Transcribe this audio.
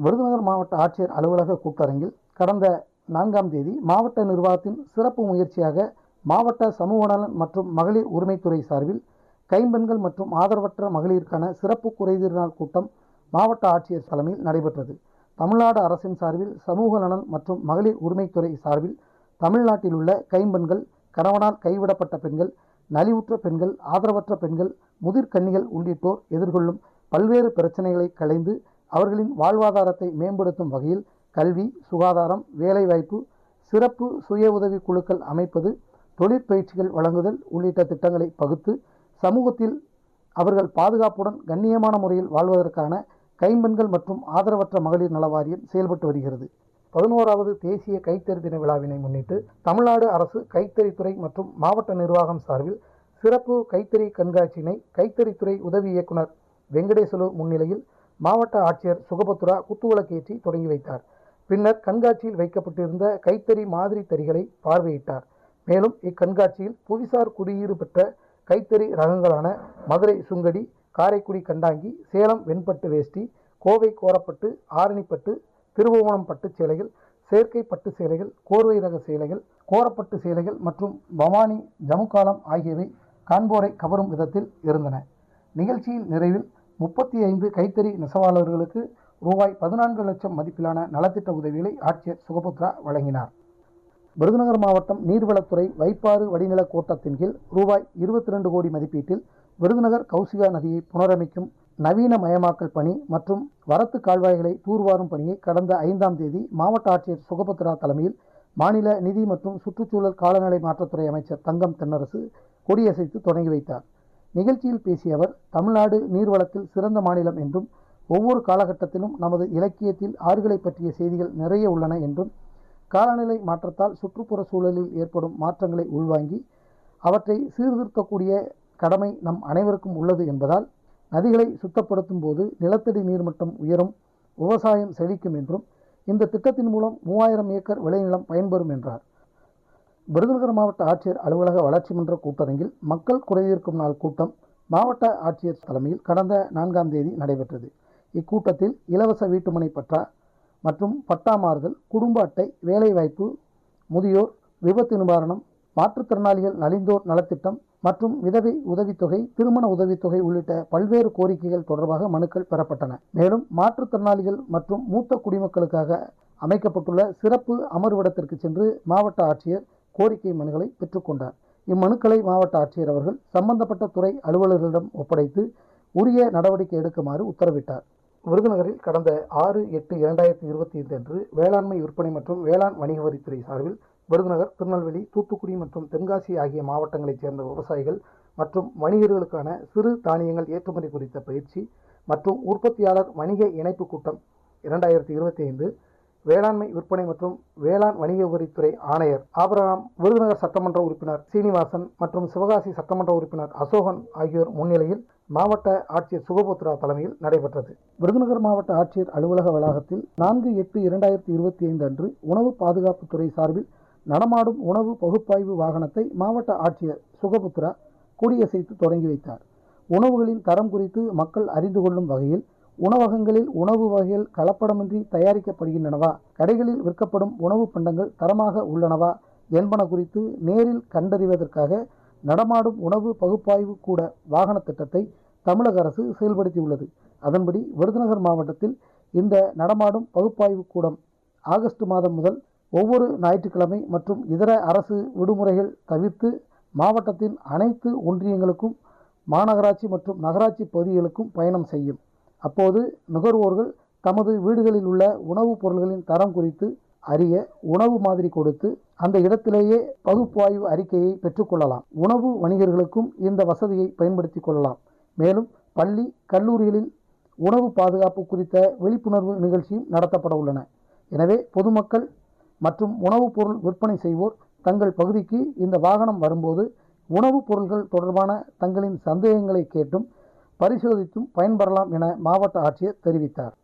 விருதுநகர் மாவட்ட ஆட்சியர் அலுவலக கூட்டரங்கில் கடந்த நான்காம் தேதி மாவட்ட நிர்வாகத்தின் சிறப்பு முயற்சியாக மாவட்ட சமூக நலன் மற்றும் மகளிர் உரிமைத்துறை சார்பில் கைம்பெண்கள் மற்றும் ஆதரவற்ற மகளிருக்கான சிறப்பு குறைதீர் நாள் கூட்டம் மாவட்ட ஆட்சியர் தலைமையில் நடைபெற்றது. தமிழ்நாடு அரசின் சார்பில் சமூக நலன் மற்றும் மகளிர் உரிமைத்துறை சார்பில் தமிழ்நாட்டில் உள்ள கைம்பெண்கள் கணவனால் கைவிடப்பட்ட பெண்கள் நலிவுற்ற பெண்கள் ஆதரவற்ற பெண்கள் முதிர்கன்னிகள் உள்ளிட்டோர் எதிர்கொள்ளும் பல்வேறு பிரச்சனைகளை களைந்து அவர்களின் வாழ்வாதாரத்தை மேம்படுத்தும் வகையில் கல்வி சுகாதாரம் வேலைவாய்ப்பு சிறப்பு சுய உதவி குழுக்கள் அமைப்பது தொழிற்பயிற்சிகள் வழங்குதல் உள்ளிட்ட திட்டங்களை பகுத்து சமூகத்தில் அவர்கள் பாதுகாப்புடன் கண்ணியமான முறையில் வாழ்வதற்கான கைம்பெண்கள் மற்றும் ஆதரவற்ற மகளிர் நல வாரியம் செயல்பட்டு வருகிறது. பதினோராவது தேசிய கைத்தறி தின விழாவினை முன்னிட்டு தமிழ்நாடு அரசு கைத்தறித்துறை மற்றும் மாவட்ட நிர்வாகம் சார்பில் சிறப்பு கைத்தறி கண்காட்சியினை கைத்தறித்துறை உதவி இயக்குனர் வெங்கடேசலு முன்னிலையில் மாவட்ட ஆட்சியர் சுகபத்ரா குத்துவிளக்கேற்றி தொடங்கி வைத்தார். பின்னர் கண்காட்சியில் வைக்கப்பட்டிருந்த கைத்தறி மாதிரி தறிகளை பார்வையிட்டார். மேலும் இக்கண்காட்சியில் புவிசார் குடியீடு பெற்ற கைத்தறி ரகங்களான மதுரை சுங்கடி காரைக்குடி கண்டாங்கி சேலம் வெண்பட்டு வேஷ்டி கோவை கோரப்பட்டு ஆரணிப்பட்டு திருபுவனம் பட்டு சேலைகள் செயற்கை பட்டு சேலைகள் கோர்வை ரக சேலைகள் கோரப்பட்டு சேலைகள் மற்றும் பவானி ஜமுக்காலம் ஆகியவை காண்போரை கவரும் விதத்தில் இருந்தன. நிகழ்ச்சியின் நிறைவில் முப்பத்தி ஐந்து கைத்தறி நெசவாளர்களுக்கு ரூபாய் பதினான்கு லட்சம் மதிப்பிலான நலத்திட்ட உதவிகளை ஆட்சியர் சுகபுத்ரா வழங்கினார். விருதுநகர் மாவட்டம் நீர்வளத்துறை வைப்பாறு வடிநில கோட்டத்தின் கீழ் ரூபாய் இருபத்தி ரெண்டு கோடி மதிப்பீட்டில் விருதுநகர் கௌசிகா நதியை புனரமைக்கும் நவீன மயமாக்கல் பணி மற்றும் வரத்து கால்வாய்களை தூர்வாரும் பணியை கடந்த ஐந்தாம் தேதி மாவட்ட ஆட்சியர் சுகபத்ரா தலைமையில் மாநில நிதி மற்றும் சுற்றுச்சூழல் காலநிலை மாற்றத்துறை அமைச்சர் தங்கம் தென்னரசு கொடியசைத்து தொடங்கி வைத்தார். நிகழ்ச்சியில் பேசிய அவர் தமிழ்நாடு நீர்வளத்தில் சிறந்த மாநிலம் என்றும் ஒவ்வொரு காலகட்டத்திலும் நமது இலக்கியத்தில் ஆறுகளை பற்றிய செய்திகள் நிறைய உள்ளன என்றும் காலநிலை மாற்றத்தால் சுற்றுப்புற சூழலில் ஏற்படும் மாற்றங்களை உள்வாங்கி அவற்றை சீர்திருத்தக்கூடிய கடமை நம் அனைவருக்கும் உள்ளது என்பதால் நதிகளை சுத்தப்படுத்தும் போது நிலத்தடி நீர்மட்டம் உயரும் விவசாயம் செழிக்கும் என்றும் இந்த திட்டத்தின் மூலம் மூவாயிரம் ஏக்கர் விளைநிலம் பயன்பெறும் என்றார். விருதுநகர் மாவட்ட ஆட்சியர் அலுவலக வளர்ச்சி மன்ற கூட்டரங்கில் மக்கள் குறைதீர்க்கும் நாள் கூட்டம் மாவட்ட ஆட்சியர் தலைமையில் கடந்த நான்காம் தேதி நடைபெற்றது. இக்கூட்டத்தில் இலவச வீட்டுமனை பற்றா மற்றும் பட்டா மாறுதல் குடும்ப அட்டை வேலைவாய்ப்பு முதியோர் விபத்து நிவாரணம் மாற்றுத்திறனாளிகள் நலிந்தோர் நலத்திட்டம் மற்றும் விதவை உதவித்தொகை திருமண உதவித்தொகை உள்ளிட்ட பல்வேறு கோரிக்கைகள் தொடர்பாக மனுக்கள் பெறப்பட்டன. மேலும் மாற்றுத்திறனாளிகள் மற்றும் மூத்த குடிமக்களுக்காக அமைக்கப்பட்டுள்ள சிறப்பு அமர்விடத்திற்கு சென்று மாவட்ட ஆட்சியர் கோரிக்கை மனுக்களை பெற்றுக்கொண்டார். இம்மனுக்களை மாவட்ட ஆட்சியர் அவர்கள் சம்பந்தப்பட்ட துறை அலுவலர்களிடம் ஒப்படைத்து உரிய நடவடிக்கை எடுக்குமாறு உத்தரவிட்டார். விருதுநகரில் கடந்த ஆறு எட்டு இரண்டாயிரத்தி இருபத்தி ஐந்து அன்று வேளாண்மை விற்பனை மற்றும் வேளாண் வணிக வரித்துறை சார்பில் விருதுநகர் திருநெல்வேலி தூத்துக்குடி மற்றும் தென்காசி ஆகிய மாவட்டங்களைச் சேர்ந்த விவசாயிகள் மற்றும் வணிகர்களுக்கான சிறு தானியங்கள் ஏற்றுமதி குறித்த பயிற்சி மற்றும் உற்பத்தியாளர் வணிக இணைப்பு கூட்டம் இரண்டாயிரத்தி இருபத்தி ஐந்து வேளாண்மை விற்பனை மற்றும் வேளாண் வணிக உரித்துறை ஆணையர் ஆபிரகாம் விருதுநகர் சட்டமன்ற உறுப்பினர் சீனிவாசன் மற்றும் சிவகாசி சட்டமன்ற உறுப்பினர் அசோகன் ஆகியோர் முன்னிலையில் மாவட்ட ஆட்சியர் சுகபுத்ரா தலைமையில் நடைபெற்றது. விருதுநகர் மாவட்ட ஆட்சியர் அலுவலக வளாகத்தில் நான்கு எட்டு இரண்டாயிரத்தி இருபத்தி ஐந்து அன்று உணவு பாதுகாப்புத்துறை சார்பில் நடமாடும் உணவு பகுப்பாய்வு வாகனத்தை மாவட்ட ஆட்சியர் சுகபுத்ரா கொடியசைத்து தொடங்கி வைத்தார். உணவுகளின் தரம் குறித்து மக்கள் அறிந்து கொள்ளும் வகையில் உணவகங்களில் உணவு வகைகள் கலப்படமின்றி தயாரிக்கப்படுகின்றனவா? கடைகளில் விற்கப்படும் உணவு பண்டங்கள் தரமாக உள்ளனவா? என்பன குறித்து நேரில் கண்டறிவதற்காக நடமாடும் உணவு பகுப்பாய்வு கூட வாகன திட்டத்தை தமிழக அரசு செயல்படுத்தியுள்ளது. அதன்படி விருதுநகர் மாவட்டத்தில் இந்த நடமாடும் பகுப்பாய்வு கூடம் ஆகஸ்ட் மாதம் முதல் ஒவ்வொரு ஞாயிற்றுக்கிழமை மற்றும் இதர அரசு விடுமுறைகள் தவிர்த்து மாவட்டத்தின் அனைத்து ஒன்றியங்களுக்கும் மாநகராட்சி மற்றும் நகராட்சி பகுதிகளுக்கும் பயணம் செய்யும். அப்போது நுகர்வோர்கள் தமது வீடுகளில் உள்ள உணவுப் பொருள்களின் தரம் குறித்து அறிய உணவு மாதிரி கொடுத்து அந்த இடத்திலேயே பகுப்பாய்வு அறிக்கையை பெற்றுக்கொள்ளலாம். உணவு வணிகர்களுக்கும் இந்த வசதியை பயன்படுத்தி கொள்ளலாம். மேலும் பள்ளி கல்லூரிகளில் உணவு பாதுகாப்பு குறித்த விழிப்புணர்வு நிகழ்ச்சியும் நடத்தப்பட உள்ளன. எனவே பொதுமக்கள் மற்றும் உணவுப் பொருள் விற்பனை செய்வோர் தங்கள் பகுதிக்கு இந்த வாகனம் வரும்போது உணவுப் பொருள்கள் தொடர்பான தங்களின் சந்தேகங்களை கேட்டும் பரிசோதித்தும் பயன்பெறலாம் என மாவட்ட ஆட்சியர் தெரிவித்தார்.